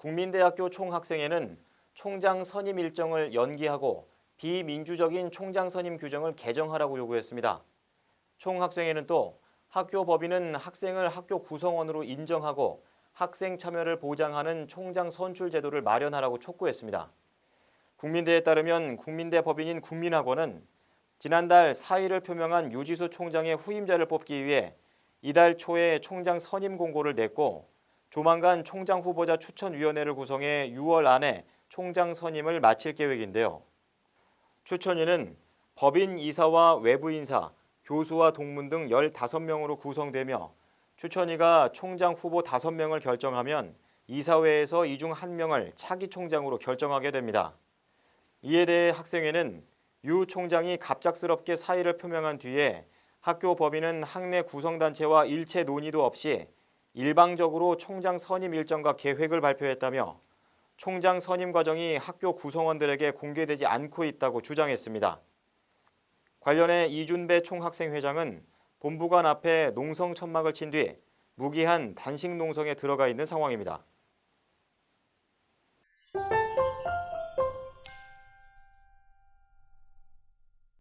국민대학교 총학생회는 총장 선임 일정을 연기하고 비민주적인 총장 선임 규정을 개정하라고 요구했습니다. 총학생회는 또 학교 법인은 학생을 학교 구성원으로 인정하고 학생 참여를 보장하는 총장 선출 제도를 마련하라고 촉구했습니다. 국민대에 따르면 국민대 법인인 국민학원은 지난달 사의를 표명한 유지수 총장의 후임자를 뽑기 위해 이달 초에 총장 선임 공고를 냈고 조만간 총장 후보자 추천위원회를 구성해 6월 안에 총장 선임을 마칠 계획인데요. 추천위는 법인 이사와 외부 인사, 교수와 동문 등 15명으로 구성되며 추천위가 총장 후보 5명을 결정하면 이사회에서 이 중 1명을 차기 총장으로 결정하게 됩니다. 이에 대해 학생회는 유 총장이 갑작스럽게 사의를 표명한 뒤에 학교 법인은 학내 구성단체와 일체 논의도 없이 일방적으로 총장 선임 일정과 계획을 발표했다며 총장 선임 과정이 학교 구성원들에게 공개되지 않고 있다고 주장했습니다. 관련해 이준배 총학생회장은 본부관 앞에 농성 천막을 친 뒤 무기한 단식 농성에 들어가 있는 상황입니다.